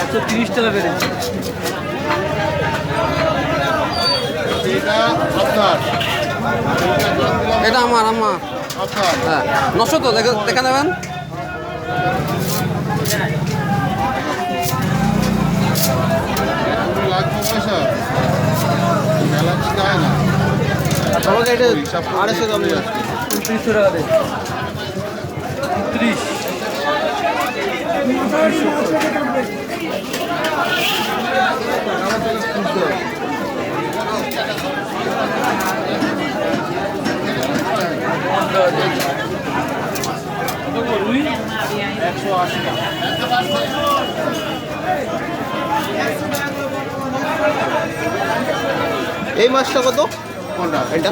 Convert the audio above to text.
একশো তিরিশ টাকা বেড়েছে এটা এটা আমার। আমার হ্যাঁ নশো তো দেখে দেখে নেবেন। আমাকে এটা আড়াইশো দাম দিয়ে। উনত্রিশশো টাকা উনত্রিশ একশো আশি টাকা এই মাছটা কত? কোনটা এটা?